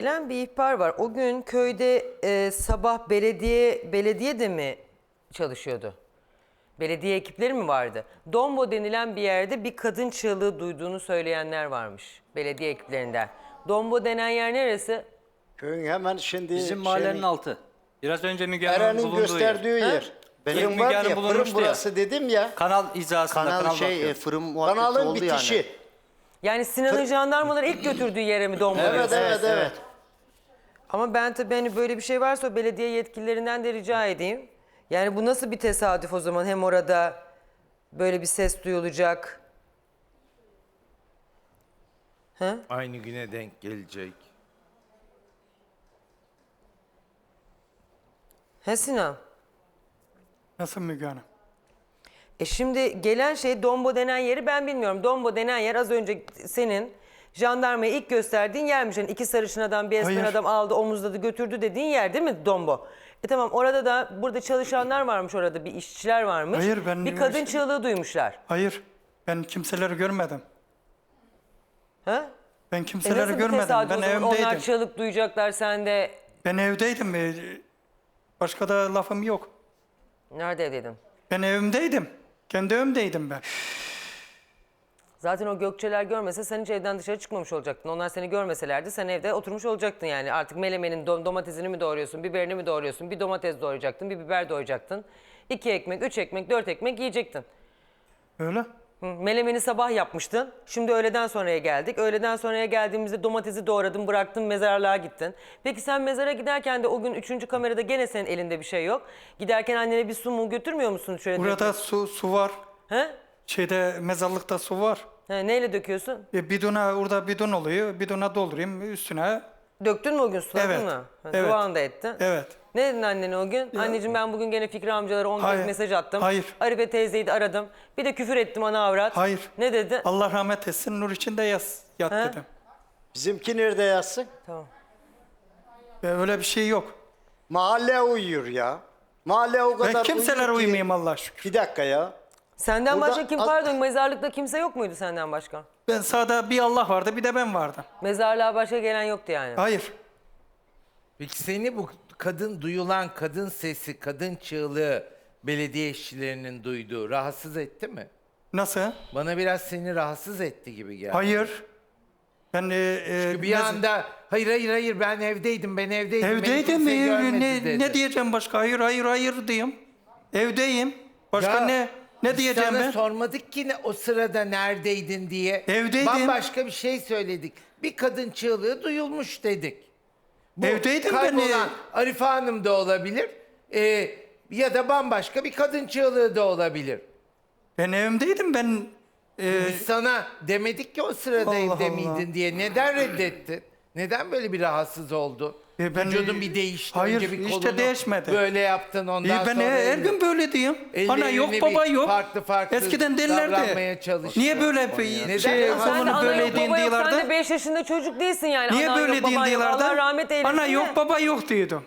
Gelen bir ihbar var. O gün köyde e, sabah belediye belediye de mi çalışıyordu? Belediye ekipleri mi vardı? Dombo denilen bir yerde bir kadın çığlığı duyduğunu söyleyenler varmış belediye ekiplerinden. Dombo denen yer neresi? Köyün hemen şimdi Bizim mahallenin şeyin- altı. Biraz önce Müge Hanım'ın Eren'in bulunduğu gösterdiği yer. yer. Benim Fırın Müge var Hanım ya, fırın bulunmuştu ya. burası dedim ya. Kanal hizasında kanal, Kanal şey bakıyor. e, fırın muhabbeti Kanalın oldu bitişi. yani. Yani Sinan'ın jandarmaları ilk götürdüğü yere mi Dombo Evet, diyorsun? evet, evet. Ama ben tabii hani böyle bir şey varsa belediye yetkililerinden de rica edeyim. Yani bu nasıl bir tesadüf o zaman hem orada böyle bir ses duyulacak. He? Aynı güne denk gelecek. He Sinan? Nasıl Müge Hanım? E şimdi gelen şey Dombo denen yeri ben bilmiyorum. Dombo denen yer az önce senin jandarmaya ilk gösterdiğin yermiş. Yani iki sarışın adam bir esmer Hayır. adam aldı omuzladı götürdü dediğin yer değil mi Dombo? E tamam orada da burada çalışanlar varmış orada bir işçiler varmış. Hayır, ben bir kadın üniversite- çığlığı duymuşlar. Hayır. Ben kimseleri görmedim. Ha? Ben E kimseleri nasıl bir görmedim. tesadüf Ben o zaman? Onlar çığlık duyacaklar sen de Ben evdeydim. e, Başka da lafım yok. neredeydin? Ben evimdeydim. Kendi evimdeydim ben. Zaten o gökçeler görmese sen hiç evden dışarı çıkmamış olacaktın. Onlar seni görmeselerdi sen evde oturmuş olacaktın yani. Artık melemenin dom- domatesini mi doğruyorsun, biberini mi doğruyorsun? Bir domates doğrayacaktın, bir biber doğrayacaktın. İki ekmek, üç ekmek, dört ekmek yiyecektin. Öyle. Hı, Melemeni sabah yapmıştın. Şimdi öğleden sonraya geldik. Öğleden sonraya geldiğimizde domatesi doğradın, bıraktın, mezarlığa gittin. Peki sen mezara giderken de o gün üçüncü kamerada gene senin elinde bir şey yok. Giderken annene bir su mu götürmüyor musun şöyle? Burada su su var. He? Şeyde mezarlıkta su var. He, neyle döküyorsun? E, bidona orada bidon oluyor. Bidona doldurayım üstüne. Döktün mü o gün suladın Evet, mı? Ha, evet. Duan da ettin. Evet. Ne dedin annene o gün? Anneciğim ben bugün gene Fikri amcalara 10 kez Hayır, mesaj attım. hayır. Arife teyzeyi de aradım. Bir de küfür ettim ana avrat. Hayır. Ne dedi? Allah rahmet etsin. Nur içinde yaz, yat He? dedim. Bizimki nerede yatsın? Tamam. E, öyle bir şey yok. Mahalle uyuyor ya. Mahalle o kadar Ben kimseler uyuyor ki- uyumayayım Allah şükür. Bir dakika ya. Senden Burada başka kim pardon mezarlıkta kimse yok muydu senden başka? Ben sağda bir Allah vardı bir de ben vardım. Mezarlığa başka gelen yoktu yani. Hayır. Peki seni bu kadın duyulan kadın sesi, kadın çığlığı belediye işçilerinin duyduğu rahatsız etti mi? Nasıl? Bana biraz seni rahatsız etti gibi geldi. Hayır. Ben e, e, Bir mez- anda hayır hayır hayır ben evdeydim ben evdeydim. beni evdeydim. kimse e, görmedi ne, dedi. ne diyeceğim başka? Hayır hayır hayır diyeyim. Evdeyim. Başka Ya, ne ne diyeceğim sana ben? sormadık ki ne, o sırada neredeydin diye. Evdeydim. Bambaşka bir şey söyledik. Bir kadın çığlığı duyulmuş dedik. Bu Evdeydim ben, kaybolan e- Arife Hanım da olabilir. Ee, ya da bambaşka bir kadın çığlığı da olabilir. Ben evimdeydim. Ben e, Biz sana demedik ki o sırada Allah evde Allah. miydin diye. Neden reddettin? Neden böyle bir rahatsız oldu? E, ben- Vücudun bir değişti. Hayır, Önce bir işte kolunu değişmedi. Böyle yaptın ondan e, ben sonra. her elini- gün böyle diyeyim. Ana yok baba yok. farklı farklı Eskiden davranmaya derlerdi. çalıştı. Niye böyle Neden? bir şey Ya Sen de kolunu ana böyle yok edin baba yok sen de diyorlardı? 5 yaşında çocuk değilsin yani. Niye Anan böyle yok, baban din yok. diyorlardı? Allah rahmet eylesin. Ana de. yok baba yok diyordum.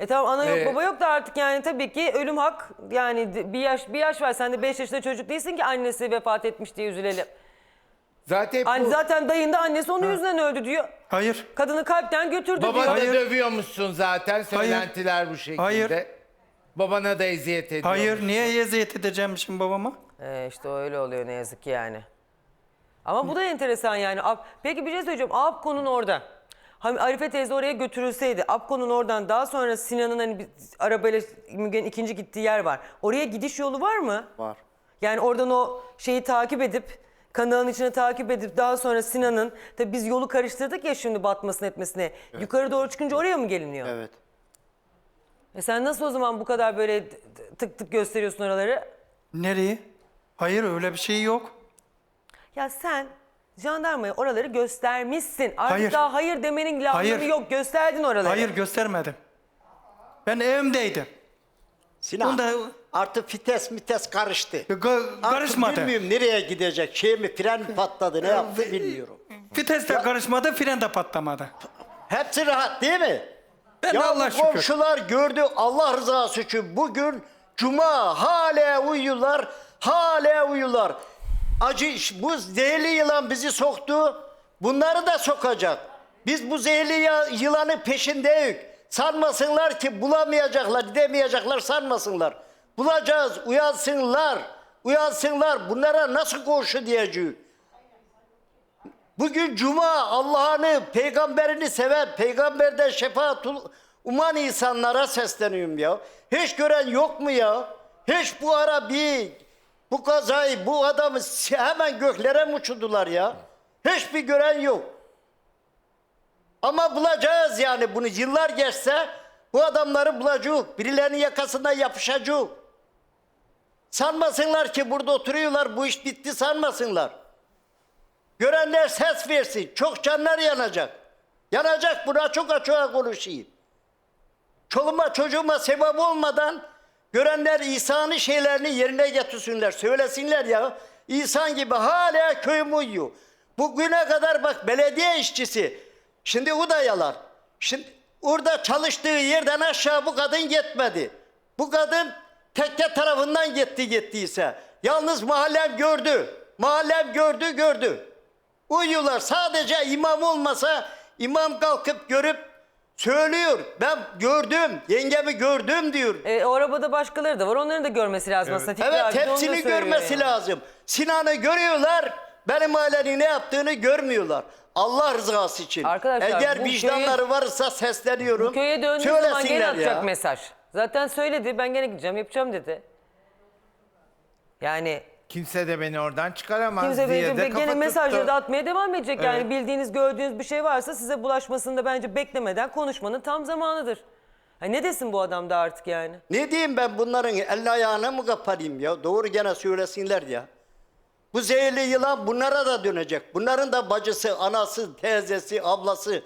E tamam ana yok Ee, baba yok da artık yani tabii ki ölüm hak. Yani d- bir yaş bir yaş var sen de 5 yaşında çocuk değilsin ki annesi vefat etmiş diye üzülelim. Zaten Anne bu zaten dayın da annesi onun yüzünden öldü diyor. Hayır. Kadını kalpten götürdü diyor. da Hayır. dövüyormuşsun zaten. Söylentiler bu şekilde. Hayır. Babana da eziyet ediyor. Hayır. Niye eziyet edeceğim şimdi babama? Ee, işte öyle oluyor ne yazık ki yani. Ama bu da enteresan yani. Ab- Peki bir şey söyleyeceğim. Apko'nun orada. Hani Arife teyze oraya götürülseydi. Apko'nun oradan daha sonra Sinan'ın hani bir arabayla Müge'nin ikinci gittiği yer var. Oraya gidiş yolu var mı? Var. Yani oradan o şeyi takip edip kanalın içine takip edip daha sonra Sinan'ın tabii biz yolu karıştırdık ya şimdi batmasını etmesine. Yukarı doğru çıkınca oraya mı geliniyor? Evet. E sen nasıl o zaman bu kadar böyle tık tık gösteriyorsun oraları? Nereye? Hayır öyle bir şey yok. Ya sen jandarmaya oraları göstermişsin. Artık Hayır. daha hayır demenin lafları Hayır. yok. Gösterdin oraları. Hayır göstermedim. Ben evimdeydim. Sinan Bunda- artık vites mites karıştı. Ga- Artık karışmadı. bilmiyorum nereye gidecek. Şey mi fren mi patladı ne yaptı bilmiyorum. Vites de karışmadı, fren de patlamadı. Hepsi rahat değil mi? Ben ya Allah şükür. komşular gördü Allah rızası için bugün cuma hala uyuyorlar hala uyuyorlar. Acı bu zehirli yılan bizi soktu bunları da sokacak. Biz bu zehirli ya- yılanın peşindeyiz. Sanmasınlar ki bulamayacaklar, gidemeyecekler sanmasınlar. Bulacağız, uyansınlar. Uyansınlar. Bunlara nasıl koşu diyeceğiz? Bugün cuma Allah'ını, peygamberini seven, peygamberden şefaat uman insanlara sesleniyorum ya. Hiç gören yok mu ya? Hiç bu ara bir bu kazayı, bu adamı hemen göklere mi uçurdular ya? Hiçbir gören yok. Ama bulacağız yani bunu yıllar geçse bu adamları bulacağız. Birilerinin yakasından yapışacak. Sanmasınlar ki burada oturuyorlar bu iş bitti sanmasınlar. Görenler ses versin. Çok canlar yanacak. Yanacak buna çok açığa konuşayım. Çoluğuma çocuğuma sebep olmadan görenler İsa'nın şeylerini yerine getirsinler. Söylesinler ya. İnsan gibi hala köyüm uyuyor. Bugüne kadar bak belediye işçisi. Şimdi o da yalan. Şimdi orada çalıştığı yerden aşağı bu kadın gitmedi. Bu kadın tekke tarafından gitti gittiyse. Yalnız mahallem gördü. Mahallem gördü gördü. Uyuyorlar. Sadece imam olmasa imam kalkıp görüp söylüyor. Ben gördüm. Yengemi gördüm diyor. E, o arabada başkaları da var. Onların da görmesi lazım aslında. Fikri Evet abi hepsini görmesi yani. lazım. Sinan'ı görüyorlar. Benim ailenin ne yaptığını görmüyorlar. Allah rızası için. Arkadaşlar, Eğer bu vicdanları varsa sesleniyorum. Bu köye döndüğü zaman gene Söylesinler atacak ya. mesaj. Zaten söyledi ben gene gideceğim yapacağım dedi. Yani Kimse de beni oradan çıkaramaz kimse diye de ve kafa gene mesajları da atmaya devam edecek. Yani bildiğiniz gördüğünüz bir şey varsa size bulaşmasını da bence beklemeden konuşmanın tam zamanıdır. Ha, ne desin bu adam da artık yani? Ne diyeyim ben bunların elini ayağına mı kapatayım ya? Doğru gene söylesinler ya. Bu zehirli yılan bunlara da dönecek. Bunların da bacısı, anası, teyzesi, ablası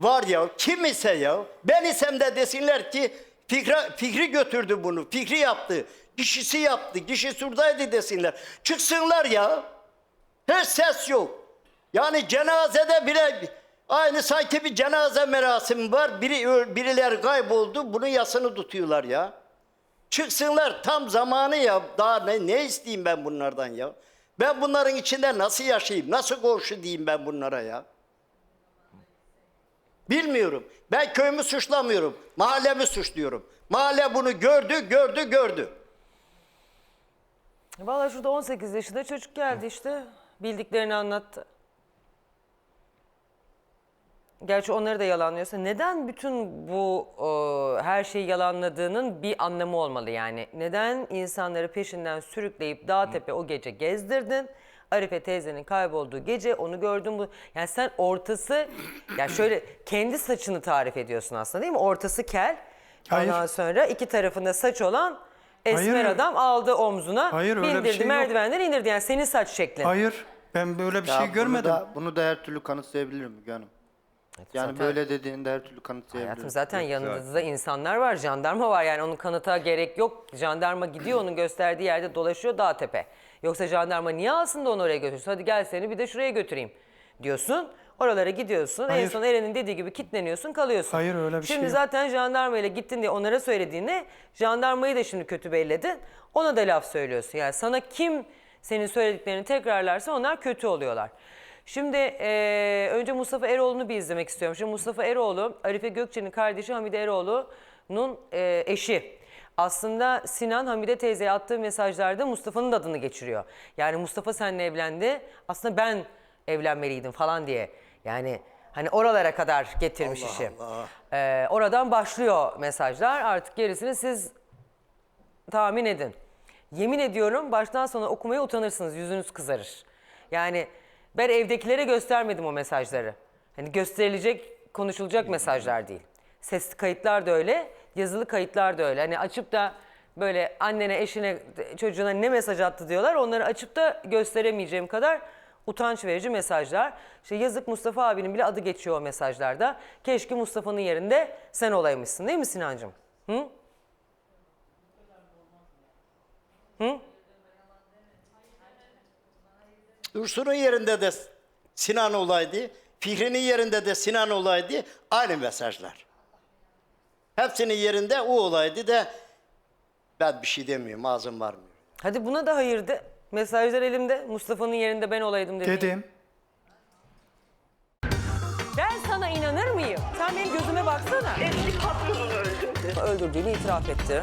var ya. Kim ise ya. Ben isem de desinler ki Fikri, Fikri götürdü bunu. Fikri yaptı. Kişisi yaptı. Kişi buradaydı desinler. Çıksınlar ya. Hiç ses yok. Yani cenazede bile aynı sanki bir cenaze merasimi var. Biri birileri kayboldu. Bunun yasını tutuyorlar ya. Çıksınlar tam zamanı ya. Daha ne, ne isteyeyim ben bunlardan ya? Ben bunların içinde nasıl yaşayayım? Nasıl komşu diyeyim ben bunlara ya? Bilmiyorum. Ben köyümü suçlamıyorum. Mahallemi suçluyorum. Mahalle bunu gördü, gördü, gördü. Valla şurada 18 yaşında çocuk geldi işte. Bildiklerini anlattı. Gerçi onları da yalanlıyorsa neden bütün bu e, her şeyi yalanladığının bir anlamı olmalı yani? Neden insanları peşinden sürükleyip dağ tepe o gece gezdirdin? Arife teyzenin kaybolduğu gece onu gördün bu. Yani sen ortası ya şöyle kendi saçını tarif ediyorsun aslında değil mi? Ortası kel. Ondan Hayır. sonra iki tarafında saç olan esmer Hayır. adam aldı omzuna Hayır, öyle bir bindirdi şey yok. merdivenden indirdi. Yani senin saç şeklin. Hayır. Ben böyle bir Ya şey bunu görmedim. da- Bunu da her türlü kanıtlayabilirim Müge Hanım. Yani zaten- böyle dediğinde her türlü kanıtlayabilirim. Hayatım zaten yanınızda insanlar var, jandarma var yani onun kanıta gerek yok. Jandarma gidiyor onun gösterdiği yerde dolaşıyor dağ tepe. Yoksa jandarma niye alsın da onu oraya götürsün? Hadi gel seni bir de şuraya götüreyim diyorsun. Oralara gidiyorsun. En Hayır. son Eren'in dediği gibi kitleniyorsun kalıyorsun. Hayır, öyle bir Şimdi şey yok. zaten jandarma ile gittin diye onlara söylediğini jandarmayı da şimdi kötü belledin. Ona da laf söylüyorsun. Yani sana kim senin söylediklerini tekrarlarsa onlar kötü oluyorlar. Şimdi eee, önce Mustafa Eroğlu'nu bir izlemek istiyorum. Şimdi Mustafa Eroğlu, Arife Gökçe'nin kardeşi Hamide Eroğlu'nun eee, eşi. Aslında Sinan Hamide teyzeye attığı mesajlarda Mustafa'nın da adını geçiriyor. Yani Mustafa seninle evlendi. Aslında ben evlenmeliydim falan diye. Yani hani oralara kadar getirmiş işi. Eee, oradan başlıyor mesajlar. Artık gerisini siz tahmin edin. Yemin ediyorum baştan sona okumaya utanırsınız. Yüzünüz kızarır. Yani ben evdekilere göstermedim o mesajları. Hani gösterilecek, konuşulacak mesajlar değil. Sesli kayıtlar da öyle, yazılı kayıtlar da öyle. Hani açıp da böyle annene, eşine, çocuğuna ne mesaj attı diyorlar. Onları açıp da gösteremeyeceğim kadar utanç verici mesajlar. İşte yazık Mustafa abinin bile adı geçiyor o mesajlarda. Keşke Mustafa'nın yerinde sen olaymışsın değil mi Sinancığım? Hı? Dursun'un yerinde de Sinan olaydı. Fikri'nin yerinde de Sinan olaydı. Aynı mesajlar. Hepsinin yerinde o olaydı da ben bir şey demiyorum. Ağzım varmıyor. Hadi buna da hayır de. Mesajlar elimde. Mustafa'nın yerinde ben olaydım dedi. Dedim. Ben Sen benim gözüme baksana. Eski patronunu öldürdü. Öldürdüğünü itiraf etti.